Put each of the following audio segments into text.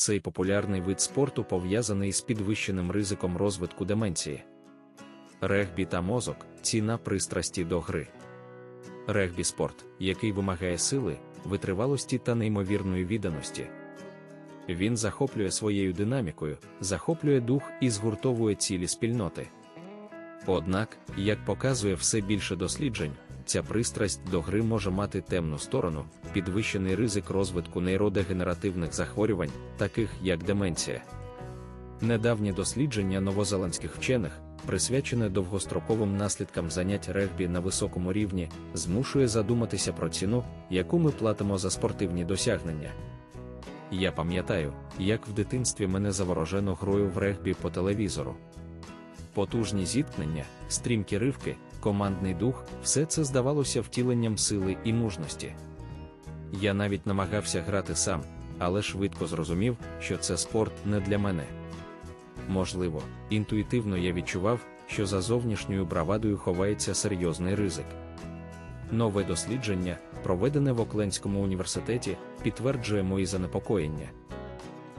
Цей популярний вид спорту пов'язаний з підвищеним ризиком розвитку деменції. Регбі та мозок ціна пристрасті до гри. Регбі спорт, який вимагає сили, витривалості та неймовірної відданості. Він захоплює своєю динамікою, захоплює дух і згуртовує цілі спільноти. Однак, як показує все більше досліджень, ця пристрасть до гри може мати темну сторону, підвищений ризик розвитку нейродегенеративних захворювань, таких як деменція. Недавнє дослідження новозеландських вчених, присвячене довгостроковим наслідкам занять регбі на високому рівні, змушує задуматися про ціну, яку ми платимо за спортивні досягнення. Я пам'ятаю, як в дитинстві мене заворожено грою в регбі по телевізору. Потужні зіткнення, стрімкі ривки, командний дух все це здавалося втіленням сили і мужності. Я навіть намагався грати сам, але швидко зрозумів, що це спорт не для мене. Можливо, інтуїтивно я відчував, що за зовнішньою бравадою ховається серйозний ризик. Нове дослідження, проведене в Окленському університеті, підтверджує мої занепокоєння.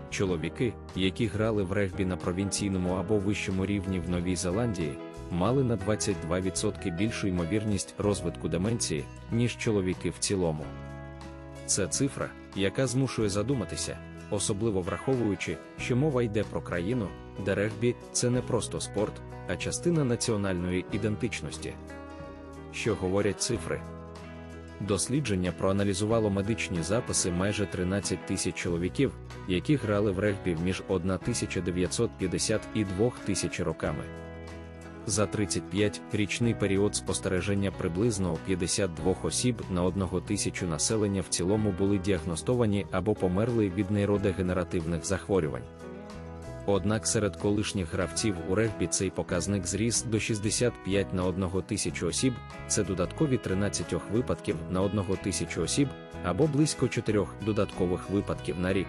Чоловіки, які грали в регбі на провінційному або вищому рівні в Новій Зеландії, мали на 22% більшу ймовірність розвитку деменції, ніж чоловіки в цілому. Це цифра, яка змушує задуматися, особливо враховуючи, що мова йде про країну, де регбі це не просто спорт, а частина національної ідентичності. Що говорять цифри? Дослідження проаналізувало медичні записи майже 13 тисяч чоловіків, які грали в регбі між 1950 і 2000 роками. За 35-річний період спостереження приблизно 52 осіб на 1 тисячу населення в цілому були діагностовані або померли від нейродегенеративних захворювань. Однак серед колишніх гравців у регбі цей показник зріс до 65 на 1 тисячу осіб, це додаткові 13 випадків на 1 тисячу осіб, або близько 4 додаткових випадків на рік.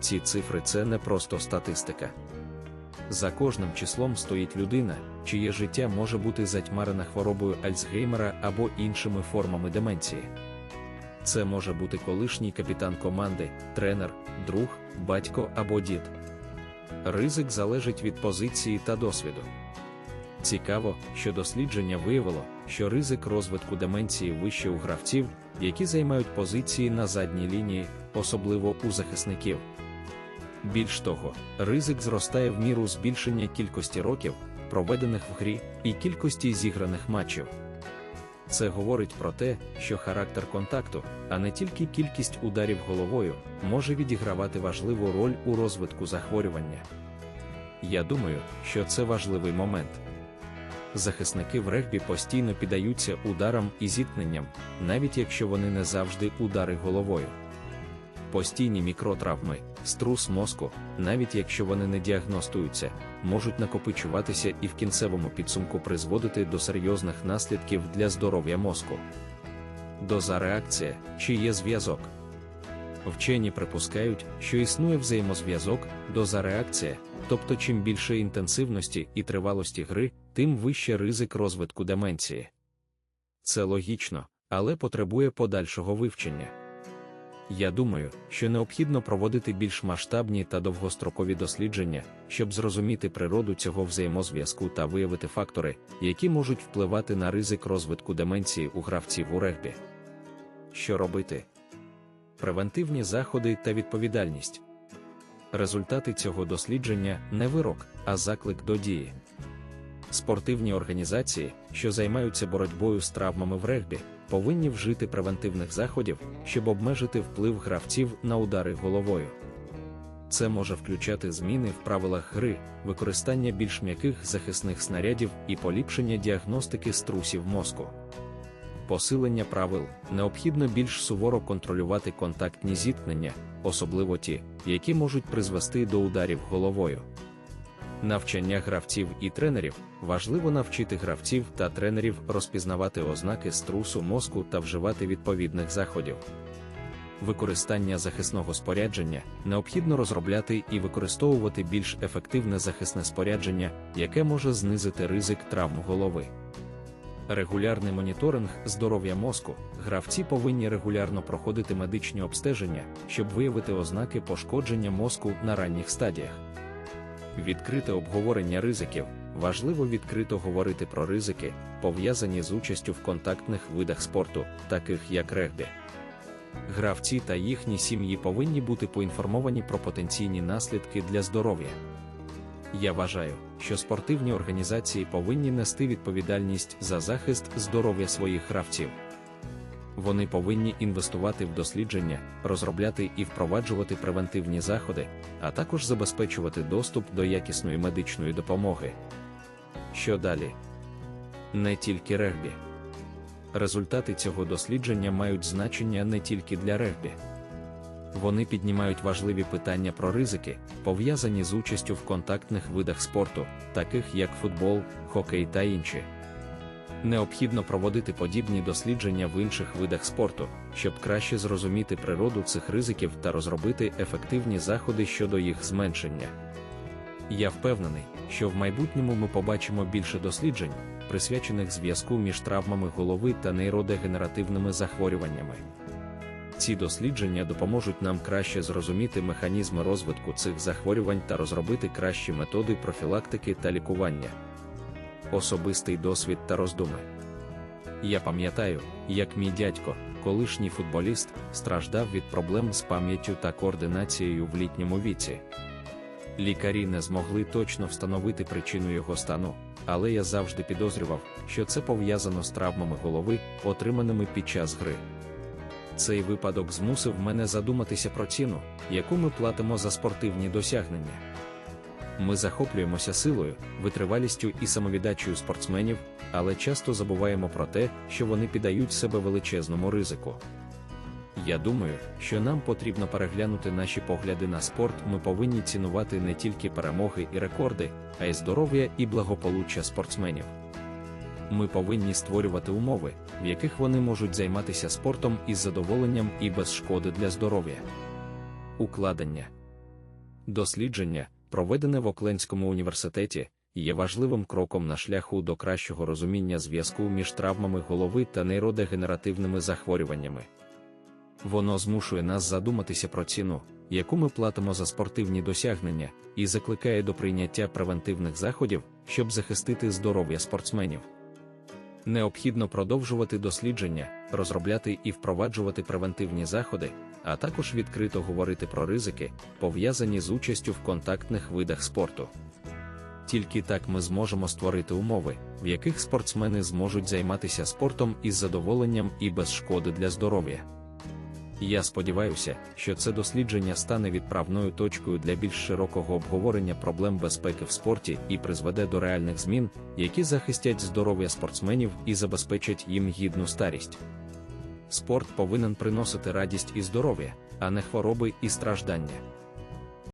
Ці цифри це не просто статистика. За кожним числом стоїть людина, чиє життя може бути затьмарене хворобою Альцгеймера або іншими формами деменції. Це може бути колишній капітан команди, тренер, друг, батько або дід. Ризик залежить від позиції та досвіду. Цікаво, що дослідження виявило, що ризик розвитку деменції вище у гравців, які займають позиції на задній лінії, особливо у захисників. Більш того, ризик зростає в міру збільшення кількості років, проведених в грі, і кількості зіграних матчів. Це говорить про те, що характер контакту, а не тільки кількість ударів головою, може відігравати важливу роль у розвитку захворювання. Я думаю, що це важливий момент. Захисники в регбі постійно піддаються ударам і зіткненням, навіть якщо вони не завжди удари головою. Постійні мікротравми, струс мозку, навіть якщо вони не діагностуються, можуть накопичуватися і в кінцевому підсумку призводити до серйозних наслідків для здоров'я мозку. Доза реакція чи є зв'язок. Вчені припускають, що існує взаємозв'язок, доза реакція, тобто чим більше інтенсивності і тривалості гри, тим вище ризик розвитку деменції. Це логічно, але потребує подальшого вивчення. Я думаю, що необхідно проводити більш масштабні та довгострокові дослідження, щоб зрозуміти природу цього взаємозв'язку та виявити фактори, які можуть впливати на ризик розвитку деменції у гравців у регбі. Що робити? Превентивні заходи та відповідальність. Результати цього дослідження не вирок, а заклик до дії. Спортивні організації, що займаються боротьбою з травмами в регбі, повинні вжити превентивних заходів, щоб обмежити вплив гравців на удари головою. Це може включати зміни в правилах гри, використання більш м'яких захисних снарядів і поліпшення діагностики струсів мозку. Посилення правил необхідно більш суворо контролювати контактні зіткнення, особливо ті, які можуть призвести до ударів головою. Навчання гравців і тренерів важливо навчити гравців та тренерів розпізнавати ознаки струсу мозку та вживати відповідних заходів. Використання захисного спорядження необхідно розробляти і використовувати більш ефективне захисне спорядження, яке може знизити ризик травм голови. Регулярний моніторинг здоров'я мозку. Гравці повинні регулярно проходити медичні обстеження, щоб виявити ознаки пошкодження мозку на ранніх стадіях. Відкрите обговорення ризиків. Важливо відкрито говорити про ризики, пов'язані з участю в контактних видах спорту, таких як регбі. Гравці та їхні сім'ї повинні бути поінформовані про потенційні наслідки для здоров'я. Я вважаю, що спортивні організації повинні нести відповідальність за захист здоров'я своїх гравців. Вони повинні інвестувати в дослідження, розробляти і впроваджувати превентивні заходи, а також забезпечувати доступ до якісної медичної допомоги. Що далі? Не тільки регбі. Результати цього дослідження мають значення не тільки для регбі. Вони піднімають важливі питання про ризики, пов'язані з участю в контактних видах спорту, таких як футбол, хокей та інші. Необхідно проводити подібні дослідження в інших видах спорту, щоб краще зрозуміти природу цих ризиків та розробити ефективні заходи щодо їх зменшення. Я впевнений, що в майбутньому ми побачимо більше досліджень, присвячених зв'язку між травмами голови та нейродегенеративними захворюваннями. Ці дослідження допоможуть нам краще зрозуміти механізми розвитку цих захворювань та розробити кращі методи профілактики та лікування. Особистий досвід та роздуми. Я пам'ятаю, як мій дядько, колишній футболіст, страждав від проблем з пам'яттю та координацією в літньому віці. Лікарі не змогли точно встановити причину його стану, але я завжди підозрював, що це пов'язано з травмами голови, отриманими під час гри. Цей випадок змусив мене задуматися про ціну, яку ми платимо за спортивні досягнення. Ми захоплюємося силою, витривалістю і самовіддачею спортсменів, але часто забуваємо про те, що вони піддають себе величезному ризику. Я думаю, що нам потрібно переглянути наші погляди на спорт. Ми повинні цінувати не тільки перемоги і рекорди, а й здоров'я і благополуччя спортсменів. Ми повинні створювати умови, в яких вони можуть займатися спортом із задоволенням і без шкоди для здоров'я. Укладення дослідження, проведене в Окленському університеті, є важливим кроком на шляху до кращого розуміння зв'язку між травмами голови та нейродегенеративними захворюваннями. Воно змушує нас задуматися про ціну, яку ми платимо за спортивні досягнення, і закликає до прийняття превентивних заходів, щоб захистити здоров'я спортсменів. Необхідно продовжувати дослідження, розробляти і впроваджувати превентивні заходи, а також відкрито говорити про ризики, пов'язані з участю в контактних видах спорту. Тільки так ми зможемо створити умови, в яких спортсмени зможуть займатися спортом із задоволенням і без шкоди для здоров'я. Я сподіваюся, що це дослідження стане відправною точкою для більш широкого обговорення проблем безпеки в спорті і призведе до реальних змін, які захистять здоров'я спортсменів і забезпечать їм гідну старість. Спорт повинен приносити радість і здоров'я, а не хвороби і страждання.